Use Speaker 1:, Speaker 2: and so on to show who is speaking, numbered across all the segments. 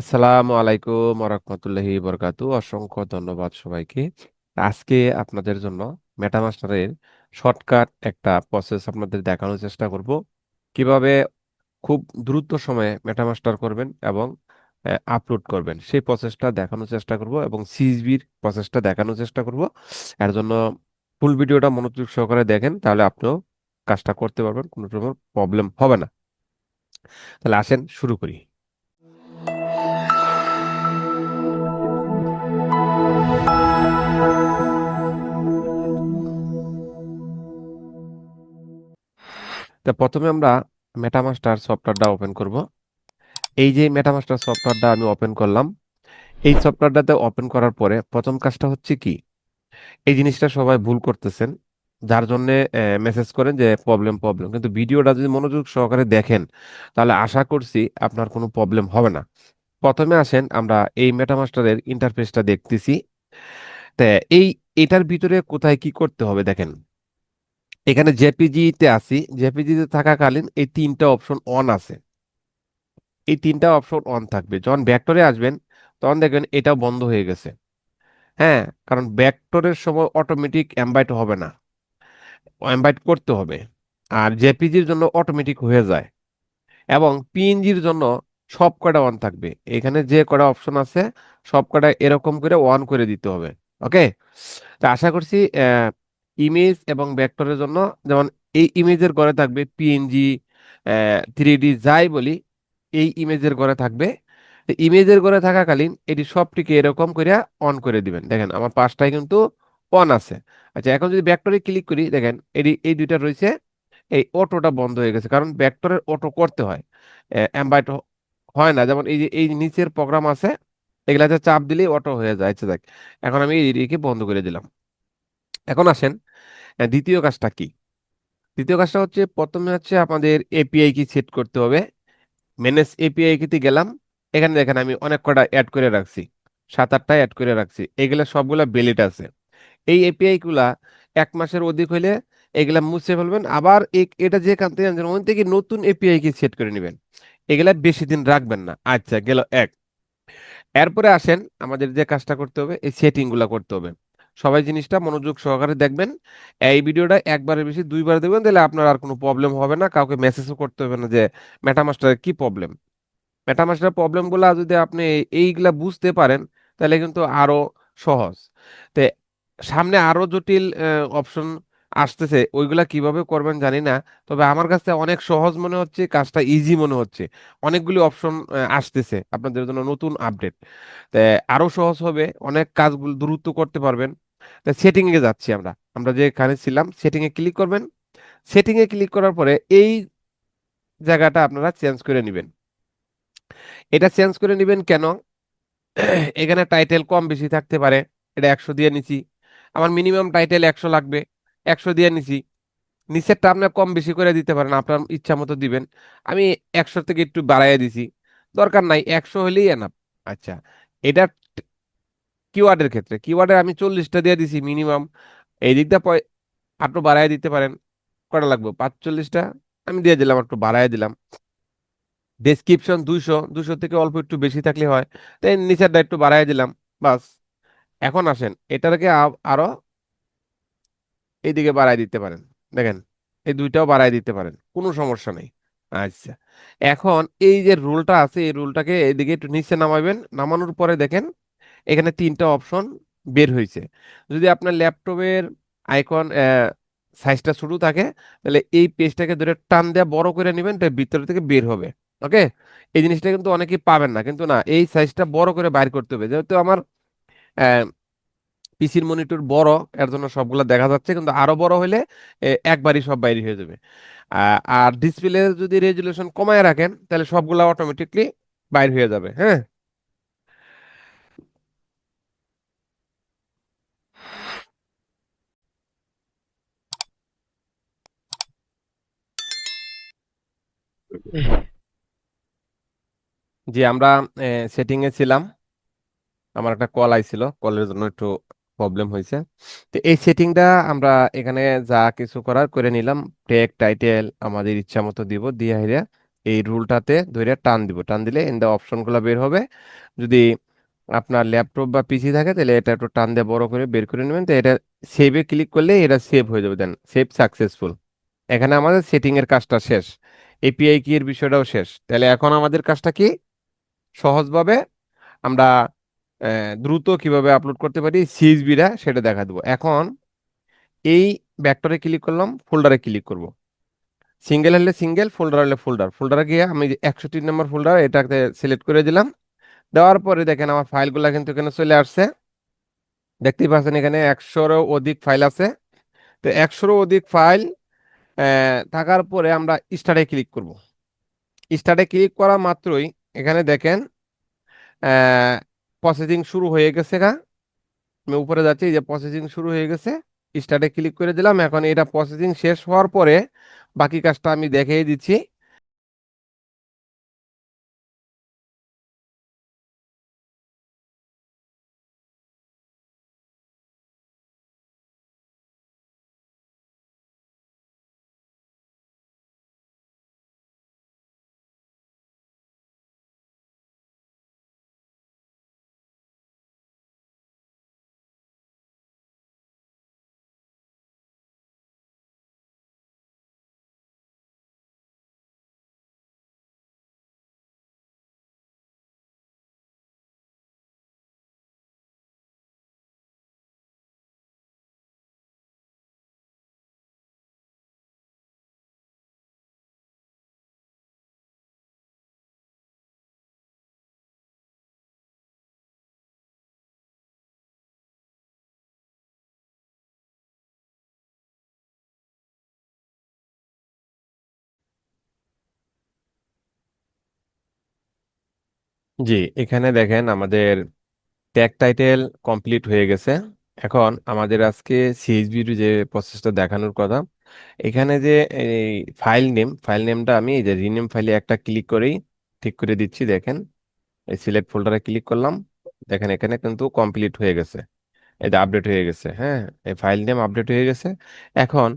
Speaker 1: আসসালামু আলাইকুম ওরহমতুল্লাহি বরকাতু অসংখ্য ধন্যবাদ সবাইকে। আজকে আপনাদের জন্য মেটামাস্টারের শর্টকাট একটা প্রসেস আপনাদের দেখানোর চেষ্টা করব। কীভাবে খুব দ্রুত সময়ে মেটামাস্টার করবেন এবং আপলোড করবেন। সেই প্রসেসটা দেখানোর চেষ্টা করব এবং সিএসবির প্রসেসটা দেখানোর চেষ্টা করব। এর জন্য ফুল ভিডিওটা মনোযোগ সহকারে দেখেন, তাহলে আপনিও কাজটা করতে পারবেন, কোনো রকম প্রবলেম হবে না। তাহলে আসেন, শুরু করি। তো প্রথমে আমরা মেটামাস্টার সফটওয়্যারটা ওপেন করব। এই যে মেটামাস্টার সফটওয়্যারটা আমি ওপেন করলাম, এই সফটওয়্যারটাতে ওপেন করার পরে প্রথম কাজটা হচ্ছে কি? এই জিনিসটা সবাই ভুল করতেছেন, যার জন্য মেসেজ করেন যে প্রবলেম প্রবলেম কিন্তু ভিডিওটা যদি মনোযোগ সহকারে দেখেন, তাহলে আশা করছি আপনার কোনো প্রবলেম হবে না। প্রথমে আসেন আমরা এই মেটামাস্টারের ইন্টারফেসটা দেখতেছি। তা এই, এটার ভিতরে কোথায় কি করতে হবে দেখেন। এখানে জেপিজি-তে আছি। জেপিজি-তে থাকাকালীন এই তিনটা অপশন অন আছে। এই তিনটা অপশন অন থাকবে। যখন ভেক্টরে আসবেন, তখন দেখবেন এটাও বন্ধ হয়ে গেছে। হ্যাঁ কারণ ভেক্টরের সময় অটোমেটিক এমবাইট হবে না। এমবাইট করতে হবে। আর জেপিজির জন্য অটোমেটিক হয়ে যায়। এবং পিএনজির জন্য সব কটা অন থাকবে। এখানে যে কটা অপশন আছে সব কটা এরকম করে অন করে দিতে হবে। ওকে তো আশা করছি ইমেজ এবং ভেক্টরের জন্য, যেমন এই ইমেজের ঘরে থাকবে পিএনজি থ্রি ডি যাই বলি, এই ইমেজের ঘরে থাকবে। ইমেজের ঘরে থাকাকালীন এটি সবটিকে এরকম করে অন করে দিবেন। দেখেন, আমার পাঁচটায় কিন্তু অন আছে। আচ্ছা এখন যদি ভেক্টরে ক্লিক করি, দেখেন, এটি, এই দুইটা রয়েছে, এই অটোটা বন্ধ হয়ে গেছে, কারণ ভেক্টরের অটো করতে হয়। অ্যাম্বাইট হয় না, যেমন এই যে, এই নিচের প্রোগ্রাম আছে, এগুলাতে চাপ দিলেই অটো হয়ে যায়। আচ্ছা দেখ, এখন আমি এই এটিকে বন্ধ করে দিলাম। এখন আসেন দ্বিতীয় কাজটা কি? দ্বিতীয় কাজটা হচ্ছে প্রথমে হচ্ছে আমাদের এপিআই কি সেট করতে হবে। ম্যানেজ এপিআই কিতে গেলাম, এখানে দেখেন আমি অনেক কটা অ্যাড করে রাখছি সাত আটটা অ্যাড করে রাখছি, এগুলা সবগুলা ভ্যালিড আছে। এই এপিআই গুলা এক মাসের অধিক হইলে এগুলা মুছে ফেলবেন, আবার এটা যে কান থেকে আনছেন থেকে নতুন এপিআই কি সেট করে নেবেন। এগুলা বেশি দিন রাখবেন না। আচ্ছা গেল এক। এরপরে আসেন আমাদের যে কাজটা করতে হবে, এই সেটিংগুলা করতে হবে। সবাই জিনিসটা মনোযোগ সহকারে দেখবেন। এই ভিডিওটা একবারের বেশি দুইবার দেখবেন, তাহলে আপনার আর কোনো প্রবলেম হবে না। কাউকে মেসেজও করতে হবে না যে মেটামাস্টারের কি প্রবলেম মেটামাস্টার প্রবলেমগুলো যদি আপনি এইগুলা বুঝতে পারেন, তাহলে কিন্তু আরও সহজ। তো সামনে আরও জটিল অপশন আসতেছে, ওইগুলা কীভাবে করবেন জানি না। তবে আমার কাছে অনেক সহজ মনে হচ্ছে, কাজটা ইজি মনে হচ্ছে। অনেকগুলি অপশন আসতেছে আপনাদের জন্য নতুন আপডেট তো আরও সহজ হবে, অনেক কাজগুলো দ্রুত করতে পারবেন। তা সেটিং এ যাচ্ছি আমরা। আমরা যেখানে ছিলাম সেটিং এ ক্লিক করবেন। সেটিং এ ক্লিক করার পরে এই জায়গাটা আপনারা চেঞ্জ করে নেবেন। এটা চেঞ্জ করে নেবেন কেন? এখানে টাইটেল কম বেশি থাকতে পারে। এটা একশো দিয়ে নিছি। আমার মিনিমাম টাইটেল একশো লাগবে। একশো দিয়ে নিছি। নিচেরটা আপনার কম বেশি করে দিতে পারেন, আপনার ইচ্ছা মতো দিবেন। আমি একশো থেকে একটু বাড়াইয়া দিছি। দরকার নাই, একশো হলেই এনাফ আচ্ছা এটা কিওয়ার্ডের ক্ষেত্রে। কিওয়ার্ডে আমি চল্লিশটা দিয়ে দিছি মিনিমাম। এই দিকটা আরও বাড়াই দিতে পারেন। কটা লাগবে? পাঁচচল্লিশটা আমি দিয়ে দিলাম, একটু বাড়াই দিলাম। ডেসক্রিপশন দুইশো। দুইশো থেকে অল্প একটু বেশি থাকলে হয়। তাই নিচেরটা একটু বাড়াই দিলাম, বাস। এখন আসেন এটাকে আরও এইদিকে বাড়াই দিতে পারেন। দেখেন, এই দুইটাও বাড়াই দিতে পারেন। কোনো সমস্যা নেই। আচ্ছা। এখন এই যে রুলটা আছে, এই রুলটাকে এদিকে একটু নিচে নামাবেন। নামানোর পরে দেখেন এখানে তিনটা অপশন বের হয়েছে। যদি আপনার ল্যাপটপের আইকন সাইজটা ছোট থাকে, তাহলে এই পেজটাকে ধরে টান দেওয়া বড় করে নেবেন তার ভিতর থেকে বের হবে। ওকে এই জিনিসটা কিন্তু অনেকেই পাবেন না। কিন্তু না, এই সাইজটা বড় করে বাইর করতে হবে। যেহেতু আমার পিসির মনিটর বড়, এর জন্য সবগুলো দেখা যাচ্ছে। কিন্তু আরও বড় হলে একবারই সব বাইরে হয়ে যাবে। আর ডিসপ্লে যদি রেজুলেশন কমায় রাখেন, তাহলে সবগুলো অটোমেটিকলি বাইর হয়ে যাবে। হ্যাঁ? জি, আমরা সেটিং এ ছিলাম। আমার একটা কল আইছিল। কলের জন্য একটু প্রবলেম হয়েছে তো এই সেটিংটা আমরা এখানে যা কিছু করার করে নিলাম। টেক টাইটেল আমাদের ইচ্ছা মতো দিব। দিয়ে হেরে এই রুলটাতে ধরে টান দিব। টান দিলে এন অপশনগুলো বের হবে। যদি আপনার ল্যাপটপ বা পিসি থাকে, তাহলে এটা একটু টান দিয়ে বড় করে বের করে নেবেন। তো এটা সেভে ক্লিক করলে এটা সেভ হয়ে যাবে। দেন সেভ সাকসেসফুল এখানে আমাদের সেটিং এর কাজটা শেষ। এপিআই কি এর বিষয়টাও শেষ। তাহলে এখন আমাদের কাজটা কি? সহজভাবে আমরা দ্রুত কীভাবে আপলোড করতে পারি সিএসবিটা সেটা দেখা দেবো। এখন এই ভেক্টরে ক্লিক করলাম ফোল্ডারে ক্লিক করব। সিঙ্গেল হলে সিঙ্গেল ফোল্ডার হলে ফোল্ডার ফোল্ডারে গিয়ে আমি একশো তিন নম্বর ফোল্ডার এটাকে সিলেক্ট করে দিলাম। দেওয়ার পরে দেখেন আমার ফাইলগুলো কিন্তু এখানে চলে আসছে। দেখতেই পাচ্ছেন এখানে একশোরও অধিক ফাইল আছে। তো একশোরও অধিক ফাইল থাকার পরে আমরা স্টার্টে ক্লিক করব। স্টার্টে ক্লিক করা মাত্রই এখানে দেখেন প্রসেসিং শুরু হয়ে গেছে গা। আমি উপরে যাচ্ছি যে প্রসেসিং শুরু হয়ে গেছে স্টার্টে ক্লিক করে দিলাম। এখন এটা প্রসেসিং শেষ হওয়ার পরে বাকি কাজটা আমি দেখিয়ে দিচ্ছি। জি, এখানে দেখেন আমাদের ট্যাগ টাইটেল কমপ্লিট হয়ে গেছে। এখন আমাদের আজকে সিএসবির যে প্রসেসটা দেখানোর কথা, এখানে যে এই ফাইল নেম ফাইল নেমটা আমি এই যে রিনেম ফাইলে একটা ক্লিক করেই ঠিক করে দিচ্ছি, দেখেন। এই সিলেক্ট ফোল্ডারে ক্লিক করলাম, দেখেন এখানে কিন্তু কমপ্লিট হয়ে গেছে। এটা আপডেট হয়ে গেছে হ্যাঁ এই ফাইল নেম আপডেট হয়ে গেছে। এখন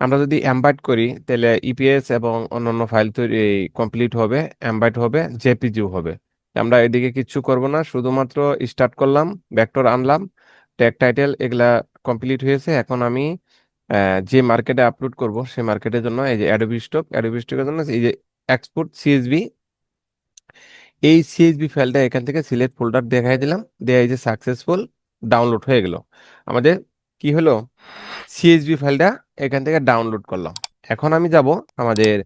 Speaker 1: আমরা যদি এমবাইট করি, তাহলে ইপিএস এবং অন্যান্য ফাইল তৈরি কমপ্লিট হবে এমবাইট হবে জেপিজিও হবে। আমরা এদিকে কিচ্ছু করব না, শুধুমাত্র স্টার্ট করলাম ভেক্টর আনলাম ট্যাগ টাইটেল এগুলা কমপ্লিট হয়েছে। এখন আমি যে মার্কেটে আপলোড করব, সেই মার্কেটের জন্য এই যে অ্যাডোবি স্টক অ্যাডোবি স্টকের জন্য এই যে এক্সপোর্ট সিএসবি এই সিএসবি ফাইলটা এখান থেকে সিলেক্ট ফোল্ডার দেখাই দিলাম, দেয়া এই যে সাকসেসফুল ডাউনলোড হয়ে গেল। আমাদের কি হলো? সিএসবি ফাইলটা এখান থেকে ডাউনলোড করলাম। এখন আমি যাব আমাদের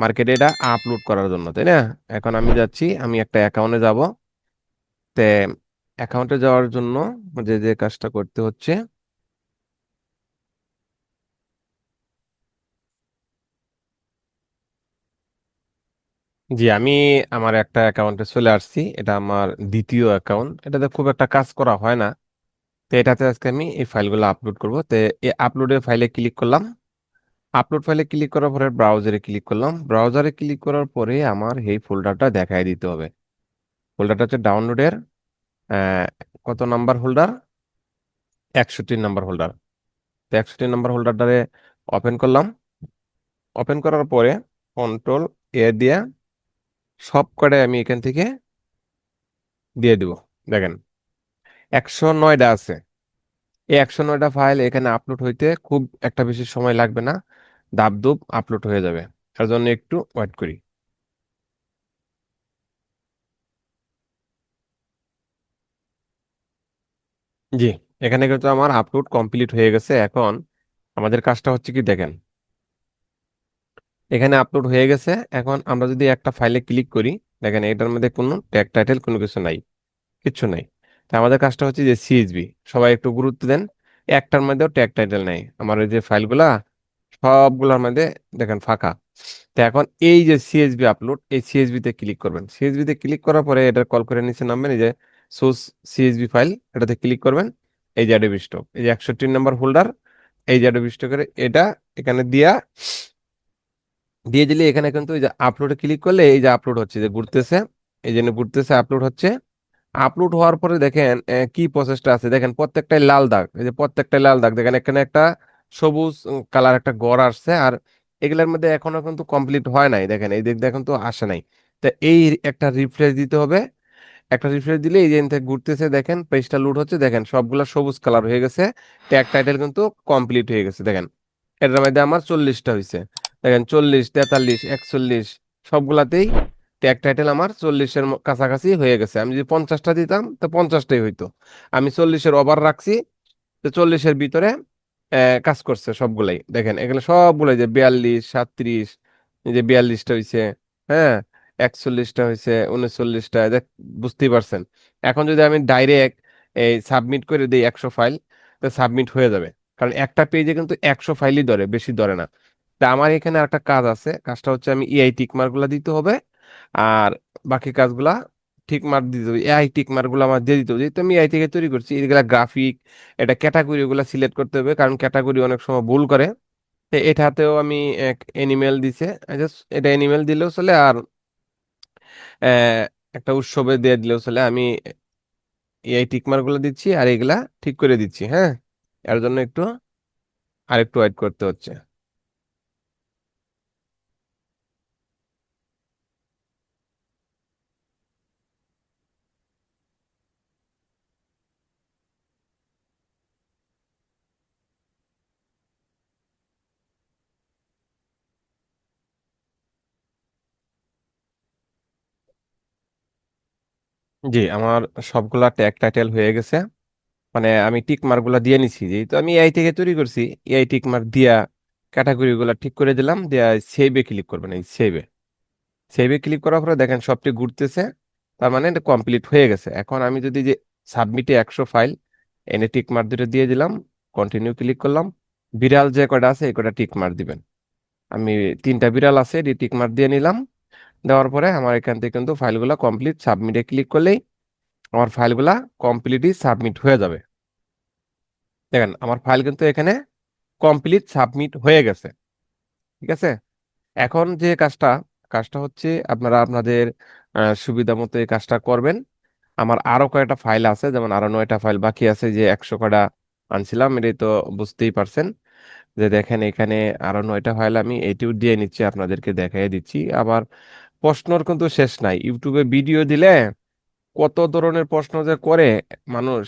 Speaker 1: মার্কেটে এটা আপলোড করার জন্য, তাই না? এখন আমি যাচ্ছি, আমি একটা অ্যাকাউন্টে যাব। তে অ্যাকাউন্টে যাওয়ার জন্য যে যে কাজটা করতে হচ্ছে, জি, আমি আমার একটা অ্যাকাউন্টে চলে আসছি। এটা আমার দ্বিতীয় অ্যাকাউন্ট এটাতে খুব একটা কাজ করা হয় না। তো এটাতে আজকে আমি এই ফাইলগুলো আপলোড করব। তো এই আপলোডের ফাইলে ক্লিক করলাম। আপলোড ফাইলে ক্লিক করার পরে ব্রাউজারে ক্লিক করলাম। ব্রাউজারে ক্লিক করার পরে আমার এই ফোল্ডারটা দেখাই দিতে হবে। ফোল্ডারটা হচ্ছে ডাউনলোডের কত নাম্বার হোল্ডার একষট্টি নাম্বার হোল্ডার তো একষট্টি নাম্বার হোল্ডারটারে ওপেন করলাম। ওপেন করার পরে কন্ট্রোল এ দিয়ে সব কটাই আমি এখান থেকে দিয়ে দিব। দেখেন, একশো নয়টা আছে। এই একশো নয়টা ফাইল এখানে আপলোড হইতে খুব একটা বেশি সময় লাগবে না। দাবদুব আপলোড হয়ে যাবে। তার জন্য একটু ওয়েট করি। জি, এখানে কিন্তু আমার আপলোড কমপ্লিট হয়ে গেছে। এখন আমাদের কাজটা হচ্ছে কি দেখেন। এখানে আপলোড হয়ে গেছে। এখন আমরা যদি একটা ফাইলে ক্লিক করি, দেখেন এটার মধ্যে কোনো ট্যাগ টাইটেল কোনো কিছু নাই, কিচ্ছু নাই। তা আমাদের কাজটা হচ্ছে যে সিএসবি সবাই একটু গুরুত্ব দেন, একটার মধ্যেও ট্যাগ টাইটেল নাই। আমার ওই যে ফাইলগুলা সবগুলোর মধ্যে দেখেন ফাঁকা। তো এখন এই যে সিএসবি আপলোড এই সিএসবি তে ক্লিক করবেন। সিএসবি তে ক্লিক করার পরে এটা কল করে নিচে নামবেন, এই যে সোর্স সিএসবি ফাইল এটাতে ক্লিক করবেন। এই যে অ্যাডোবি স্টক এই যে একষট্টি নাম্বার হোল্ডার এই যে অ্যাডোবি স্টকের এটা এখানে দিয়া, দিয়ে দিলে এখানে কিন্তু এই যে আপলোডে ক্লিক করলে এই যে আপলোড হচ্ছে, যে ঘুরতেছে, এই জন্য ঘুরতেছে আপলোড হচ্ছে। আপলোড হওয়ার পরে দেখেন কি প্রসেসটা আছে? দেখেন প্রত্যেকটাই লাল দাগ, এই যে প্রত্যেকটাই লাল দাগ। দেখেন এখানে একটা সবুজ কালার একটা গড় আসছে আর এগুলোর মধ্যে এখনও কিন্তু কমপ্লিট হয় নাই। দেখেন, এই দিক দেখেন তো আসে নাই। তা এই একটা রিফ্রেশ দিতে হবে। একটা রিফ্রেশ দিলে এই যে এখান থেকে ঘুরতেছে, দেখেন পেজটা লোড হচ্ছে। দেখেন, সবগুলো সবুজ কালার হয়ে গেছে। ট্যাগ টাইটেল কিন্তু কমপ্লিট হয়ে গেছে। দেখেন, এটার মধ্যে আমার চল্লিশটা হয়েছে দেখেন, চল্লিশ, তেতাল্লিশ, একচল্লিশ, সবগুলাতেই ট্যাগ টাইটেল আমার চল্লিশের কাছাকাছি হয়ে গেছে। আমি যদি পঞ্চাশটা দিতাম, তো পঞ্চাশটাই হইতো। আমি চল্লিশের ওভার রাখছি, তো চল্লিশের ভিতরে কাজ করছে সবগুলাই। দেখেন, এখানে সবগুলাই যে বিয়াল্লিশ, সাতত্রিশ যে বিয়াল্লিশটা হয়েছে হ্যাঁ? একচল্লিশটা হয়েছে উনচল্লিশটা দেখ বুঝতেই পারছেন। এখন যদি আমি ডাইরেক্ট এই সাবমিট করে দিই একশো ফাইল তো সাবমিট হয়ে যাবে। কারণ একটা পেজে কিন্তু একশো ফাইলই ধরে, বেশি ধরে না। তা আমার এখানে একটা কাজ আছে, কাজটা হচ্ছে আমি ইআই টিক মার্ক দিতে হবে, আর বাকি কাজগুলা ঠিক মার্ক দিতে এআই টিক মার্কগুলো আমার দিয়ে দিতে যেহেতু আমি এআই থেকে তৈরি করছি, এগুলা গ্রাফিক এটা ক্যাটাগরি গুলা সিলেক্ট করতে হবে, কারণ ক্যাটাগরি অনেক সময় ভুল করে। এটাতেও আমি এক এনিমেল দিছে এটা এনিমেল দিলেও চলে আর একটা উৎসবে দিয়ে দিলেও চলে। আমি এই টিক মার্কগুলো দিচ্ছি আর এগুলা ঠিক করে দিচ্ছি হ্যাঁ? এর জন্য একটু, আরেকটু ওয়েট করতে হচ্ছে। জি, আমার সবগুলা ট্যাগ টাইটেল হয়ে গেছে। মানে আমি টিক মার্কগুলা দিয়ে নিছি, যেহেতু আমি এআই থেকে তৈরি করছি এআই টিক মার্ক দিয়া ক্যাটাগরি গুলা ঠিক করে দিলাম, দিয়া সেভে ক্লিক করবেন, এই সেভে সেভে ক্লিক করার পরে দেখেন সবটি ঘুরতেছে, তার মানে এটা কমপ্লিট হয়ে গেছে। এখন আমি যদি যে সাবমিটে একশো ফাইল এনে টিক মার্ক দুটো দিয়ে দিলাম কন্টিনিউ ক্লিক করলাম, বিড়াল যে কয়টা আছে, এই কয়টা টিক মার্ক দিবেন। আমি তিনটা বিড়াল আছে, এটি টিক মার্ক দিয়ে নিলাম দেওয়ার পরে আমার এখান থেকে কিন্তু ফাইলগুলো কমপ্লিট সাবমিটে ক্লিক করলেই আমার ফাইলগুলা কমপ্লিটই সাবমিট হয়ে যাবে। দেখেন, আমার ফাইল কিন্তু এখানে কমপ্লিট সাবমিট হয়ে গেছে। ঠিক আছে? এখন যে কাজটা কাজটা হচ্ছে আপনারা আপনাদের সুবিধা মতো এই কাজটা করবেন। আমার আরও কয়েকটা ফাইল আছে, যেমন আরও নয়টা ফাইল বাকি আছে যে একশো কটা আনছিলাম, এটাই তো বুঝতেই পারছেন। যে দেখেন এখানে আরও নয়টা ফাইল আমি এটিও দিয়ে নিচ্ছি, আপনাদেরকে দেখাই দিচ্ছি। আবার প্রশ্নর কিন্তু শেষ নাই। ইউটিউবে ভিডিও দিলে কত ধরনের প্রশ্ন যে করে মানুষ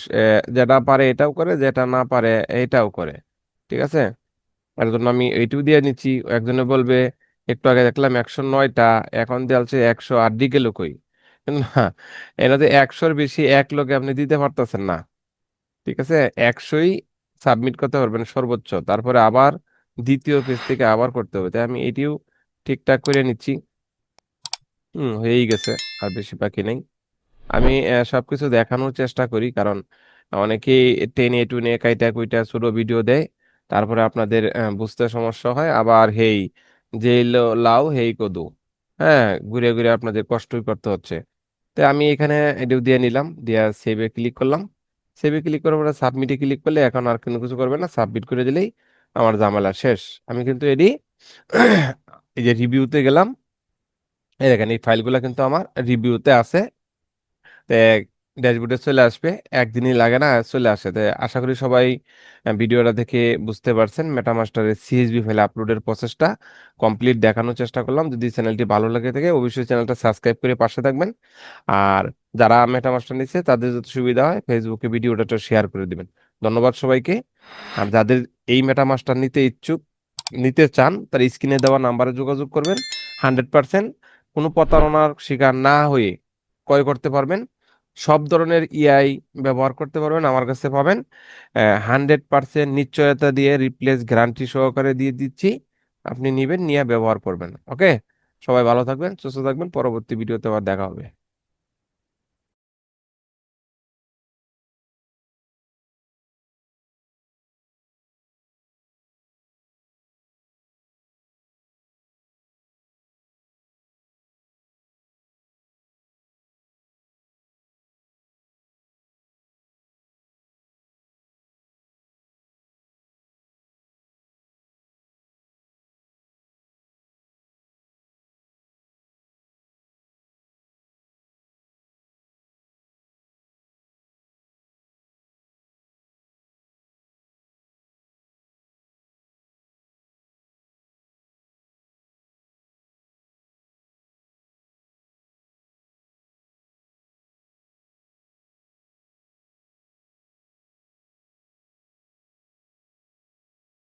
Speaker 1: যেটা পারে এটাও করে, যেটা না পারে এটাও করে। ঠিক আছে? এর জন্য আমি এইটুকু দিয়ে নিচ্ছি। একজনে বলবে, একটু আগে দেখলাম একশো নয়টা, এখন দেওয়া একশো আট দিকে লোকই। না এটাতে একশোর বেশি এক লোকে আপনি দিতে পারতেছেন না। ঠিক আছে? একশোই সাবমিট করতে পারবেন সর্বোচ্চ। তারপরে আবার দ্বিতীয় পেজ থেকে আবার করতে হবে। তাই আমি এটিও ঠিকঠাক করে নিচ্ছি। হুম, হয়েই গেছে, আর বেশি বাকি নেই। আমি সবকিছু দেখানোর চেষ্টা করি, কারণ অনেকেই টেনে টুনে কাইটা কুইটা ছোট ভিডিও দেয়, তারপরে আপনাদের বুঝতে সমস্যা হয়। আবার হেই, যে ল- লাউ, হেই, কদু হ্যাঁ ঘুরে ঘুরে আপনাদের কষ্টই করতে হচ্ছে। তো আমি এখানে এটিও দিয়ে নিলাম, দিয়ে সেভে ক্লিক করলাম। সেভে ক্লিক করার পরে সাবমিটে ক্লিক করলে এখন আর কোনো কিছু করবে না সাবমিট করে দিলেই আমার ঝামেলা শেষ। আমি কিন্তু এটি এই যে রিভিউতে গেলাম এই দেখেন, এই ফাইলগুলো কিন্তু আমার রিভিউতে আছে। ড্যাশবোর্ডে চলে আসবে, একদিনই লাগে না, চলে আসে। তো আশা করি সবাই ভিডিওটা দেখে বুঝতে পারছেন। মেটামাস্টারের সিএসবি ফাইল আপলোডের প্রসেসটা কমপ্লিট দেখানোর চেষ্টা করলাম। যদি চ্যানেলটি ভালো লাগে থাকে, অবশ্যই চ্যানেলটা সাবস্ক্রাইব করে পাশে থাকবেন। আর যারা মেটামাস্টার নিচ্ছে, তাদের যত সুবিধা হয় ফেসবুকে ভিডিওটা শেয়ার করে দিবেন। ধন্যবাদ সবাইকে। আর যাদের এই মেটামাস্টার নিতে ইচ্ছুক, নিতে চান, তার স্ক্রিনে দেওয়া নাম্বারে যোগাযোগ করবেন। হান্ড্রেড পার্সেন্ট কোনো প্রতারণার শিকার না হয়ে ক্রয় করতে পারবেন। সব ধরনের ইআই ব্যবহার করতে পারবেন, আমার কাছে পাবেন। হান্ড্রেড পার্সেন্ট নিশ্চয়তা দিয়ে রিপ্লেস গ্যারান্টি সহকারে দিয়ে দিচ্ছি। আপনি নিবেন, নিয়ে ব্যবহার করবেন। ওকে? সবাই ভালো থাকবেন, সুস্থ থাকবেন। পরবর্তী ভিডিওতে আবার দেখা হবে।